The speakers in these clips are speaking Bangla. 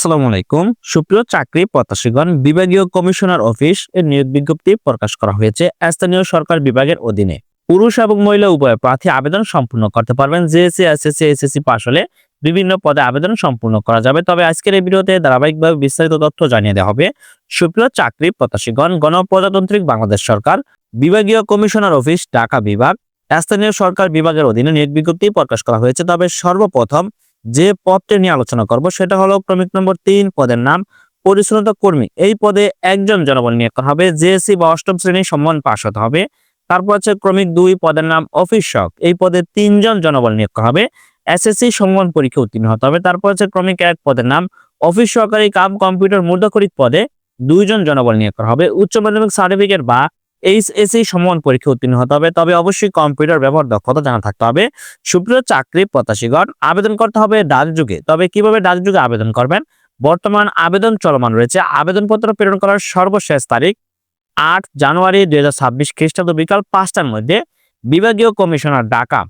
আসসালামু আলাইকুম। সুপ্রিয় চাকরি প্রত্যাশীগণ, বিভাগীয় কমিশনার অফিস এর নিয়োগ বিজ্ঞপ্তি প্রকাশ করা হয়েছে স্থানীয় সরকার বিভাগের অধীনে। পুরুষ এবং মহিলা উভয় প্রার্থী আবেদন সম্পূর্ণ করতে পারবেন। জেএসসি এসএসসি এসএসসি পাশ হলে বিভিন্ন পদে আবেদন সম্পূর্ণ করা যাবে। তবে আজকের এই ভিডিওতে ধারাবাহিকভাবে বিস্তারিত তথ্য জানিয়ে দেওয়া হবে। সুপ্রিয় চাকরি প্রত্যাশীগণ, গণপ্রজাতান্ত্রিক বাংলাদেশ সরকার, বিভাগীয় কমিশনার অফিস, ঢাকা বিভাগ, স্থানীয় সরকার বিভাগের অধীনে নিয়োগ বিজ্ঞপ্তি প্রকাশ করা হয়েছে। তবে সর্বপ্রথম যে পদটি নিয়ে আলোচনা করব সেটা হলো ক্রমিক নম্বর তিন পদের নাম পরিচ্ছন্নত কর্মী। এই পদে একজন জনবল নিয়োগ করা হবে, জেএসসি বা অষ্টম শ্রেণি সম্মান পাশ হতে হবে। তারপর হচ্ছে ক্রমিক দুই পদের নাম অফিস অফিসক এই পদে তিনজন জনবল নিয়োগ করা হবে, এসএসসি সম্মান পরীক্ষা উত্তীর্ণ হতে হবে। তারপর হচ্ছে ক্রমিক এক পদের নাম অফিস সহকারী কাম কম্পিউটার মুদ্রাকরিত পদে দুইজন জনবল নিয়োগ করা হবে, উচ্চ মাধ্যমিক সার্টিফিকেট বা এইচএসসি সম্মান পরীক্ষা উত্তীর্ণ হতে হবে। তবে অবশ্যই কম্পিউটার ব্যবহার দক্ষতা জানা থাকতে হবে। সুপ্রিয় চাকরি প্রত্যাশীগণ, আবেদন করতে হবে ডাক যুগে। তবে কীভাবে ডাক যুগে আবেদন করবেন? বর্তমান আবেদন চলমান রয়েছে। আবেদনপত্র প্রেরণ করার সর্বশেষ তারিখ আট জানুয়ারি দুই হাজার ছাব্বিশ খ্রিস্টাব্দ বিকাল পাঁচটার মধ্যে বিভাগীয় কমিশনার ঢাকা,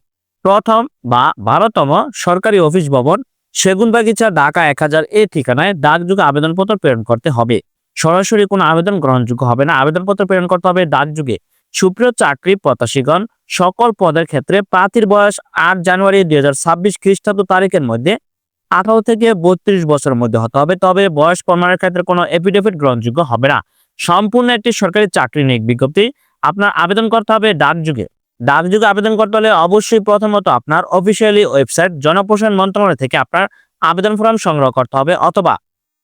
প্রথম বা বারোতম সরকারি অফিস ভবন, সেগুনবাগিচা, ঢাকা এক হাজার এ ঠিকানায় ডাকযুগে আবেদনপত্র প্রেরণ করতে হবে। সরাসরি কোনো আবেদন গ্রহণযোগ্য হবে না। আবেদনপত্র প্রেরণ করতে হবে ডাকযুগে সুপ্রিয় চাকরি প্রত্যাশীগণ, সকল পদের ক্ষেত্রে প্রার্থীর বয়স আট জানুয়ারি দুই হাজার ছাব্বিশ খ্রিস্টাব্দ তারিখের মধ্যে আঠারো থেকে বত্রিশ বছরের মধ্যে হতে হবে। তবে বয়স প্রমাণের ক্ষেত্রে কোনো এফিডেভিট গ্রহণযোগ্য হবে না। সম্পূর্ণ একটি সরকারি চাকরি নিয়োগ বিজ্ঞপ্তি আপনার আবেদন করতে হবে ডাকযুগে ডাকযুগে আবেদন করতে হলে অবশ্যই প্রথমত আপনার অফিসিয়ালি ওয়েবসাইট জনপ্রশাসন মন্ত্রণালয় থেকে আপনার আবেদন ফর্ম সংগ্রহ করতে হবে অথবা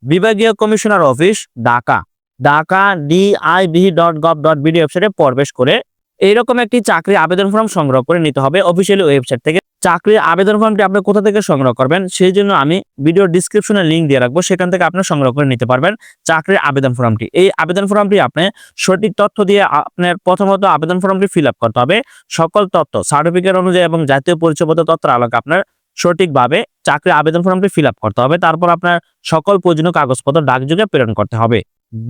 বিভাগীয় commissioner office Dhaka. Dhaka DIB dot gov dot BD ওয়েবসাইটে প্রবেশ করে এইরকম একটি চাকরি আবেদন ফর্ম সংগ্রহ করে নিতে হবে। অফিসিয়ালি ওয়েবসাইট থেকে চাকরির আবেদন ফর্মটি আপনি কোথা থেকে সংগ্রহ করবেন, সেই জন্য আমি ভিডিও ডিসক্রিপশনে লিঙ্ক দিয়ে রাখব। সেখান থেকে আপনি সংগ্রহ করে নিতে পারবেন চাকরির আবেদন ফর্মটি এই আবেদন ফর্মটি আপনি সঠিক তথ্য দিয়ে আপনার প্রথমত আবেদন ফর্মটি ফিল করতে হবে। সকল তথ্য সার্টিফিকেট অনুযায়ী এবং জাতীয় পরিচয়পত্র তথ্যের আলোকে আপনার সঠিকভাবে চাকরির আবেদন ফর্মটি ফিল করতে হবে। তারপর আপনার সকল প্রয়োজনীয় কাগজপত্র ডাকযোগে প্রেরণ করতে হবে।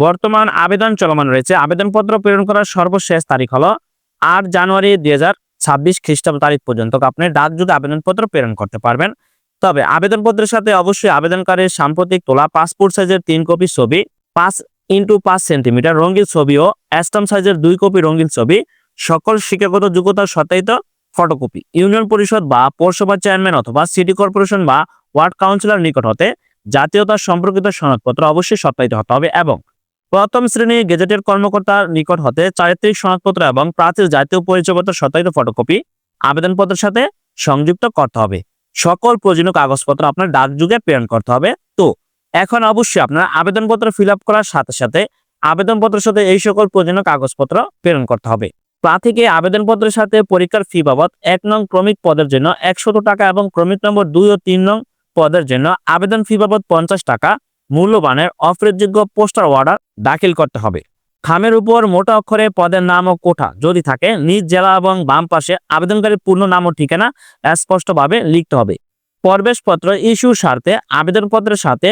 বর্তমান আবেদন চলমান রয়েছে। আবেদনপত্র প্রেরণ করার সর্বশেষ তারিখ হলো আট জানুয়ারি দুই হাজার ছাব্বিশ খ্রিস্টাব্দ তারিখ পর্যন্ত। আপনি ডাকযোগে আবেদনপত্র প্রেরণ করতে পারবেন। তবে আবেদনপত্রের সাথে অবশ্যই আবেদনকারীর সাম্প্রতিক তোলা পাসপোর্ট সাইজের তিন কপি ছবি, পাঁচ ইন্টু পাঁচ সেন্টিমিটার রঙিন ছবি ও অ্যাস্টাম সাইজের দুই কপি রঙিন ছবি, সকল শিক্ষাগত যোগ্যতার সত্যায়িত ফটোকপি ইউনিয়ন পরিষদ বা পৌরসভা চেয়ারম্যান অথবা সিটি কর্পোরেশন বা ওয়ার্ড কাউন্সিলর নিকট হতে জাতীয়তা সম্পর্কিত সনদপত্র অবশ্যই সত্যায়িত হতে হবে এবং প্রথম শ্রেণির গেজেটের কর্মকর্তার নিকট হতে চারিত্রিক সনদপত্র এবং প্রার্থীর জাতীয় পরিচয়পত্র সত্যায়িত ফটোকপি আবেদনপত্রের সাথে সংযুক্ত করতে হবে। সকল প্রয়োজনীয় কাগজপত্র আপনার ডাকযুগে প্রেরণ করতে হবে। তো, এখন অবশ্যই আপনার আবেদনপত্র ফিল করার সাথে সাথে আবেদনপত্রের সাথে এই সকল প্রয়োজনীয় কাগজপত্র প্রেরণ করতে হবে। প্রার্থীকে আবেদনপত্রের সাথে পরীক্ষার ফি বাবদ এক নং ক্রমিক পদের জন্য একশত টাকা এবং ক্রমিক নম্বর দুই ও তিন নং পদের জন্য আবেদন ফি বাবদ পঞ্চাশ টাকা, মূল্যবানের অফারেরযোগ্য পোস্টার অর্ডার দাখিল করতে হবে। খামের উপর মোটা অক্ষরে পদের নাম ও কোঠা যদি থাকে, নিজ জেলা এবং বাম পাশে আবেদনকারীর পূর্ণ নাম ও ঠিকানা স্পষ্টভাবে লিখতে হবে। প্রবেশপত্র ইস্যুর স্বার্থে আবেদনপত্রের সাথে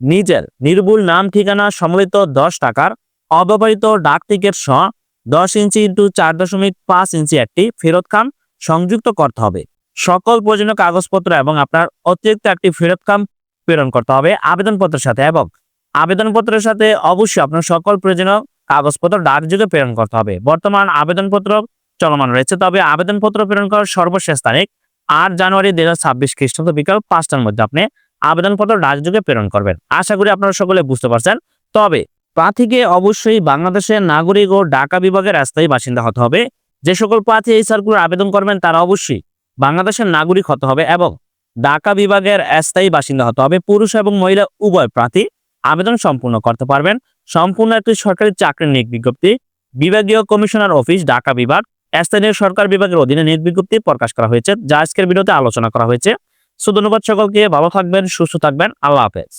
নিজের নির্ভুল নাম ঠিকানা সম্মিলিত দশ টাকার অব্যবহৃত ডাক টিকিট সহ দশ ইঞ্চি ইন্টু চার দশমিক পাঁচ ইঞ্চি একটি ফেরত খাম সংযুক্ত করতে হবে। সকল প্রয়োজনীয় কাগজপত্র এবং আপনার অতিরিক্ত একটি ফেরত খাম প্রেরণ করতে হবে আবেদনপত্রের সাথে এবং আবেদনপত্রের সাথে অবশ্যই আপনার সকল প্রয়োজনীয় কাগজপত্র ডাকযোগে প্রেরণ করতে হবে। বর্তমান আবেদনপত্র চলমান রয়েছে, তবে আবেদনপত্র প্রেরণ করার সর্বশেষ তারিখ আট জানুয়ারি দুই হাজার ছাব্বিশ খ্রিস্টাব্দ বিকাল পাঁচটার মধ্যে আপনি আবেদনপত্র ডাকযোগে প্রেরণ করবেন। আশা করি আপনারা সকলে বুঝতে পারছেন। তবে প্রার্থীকে অবশ্যই বাংলাদেশের নাগরিক ও ঢাকা বিভাগের স্থায়ী বাসিন্দা হতে হবে। যে সকল প্রার্থী এই সার্কুলার আবেদন করবেন, তারা অবশ্যই বাংলাদেশের নাগরিক হতে হবে এবং ঢাকা বিভাগের স্থায়ী বাসিন্দা হতে হবে। পুরুষ এবং মহিলা উভয় প্রার্থী আবেদন সম্পূর্ণ করতে পারবেন। সম্পূর্ণ একটি সরকারি চাকরির নিয়োগ বিজ্ঞপ্তি। বিভাগীয় কমিশনার অফিস, ঢাকা বিভাগ। স্থানীয় সরকার বিভাগের অধীনে নিয়োগ বিজ্ঞপ্তি প্রকাশ করা হয়েছে, যা আজকের ভিডিওতে আলোচনা করা হয়েছে। সো, ধন্যবাদ সকলকে। ভালো থাকবেন, সুস্থ থাকবেন। আল্লাহ হাফেজ।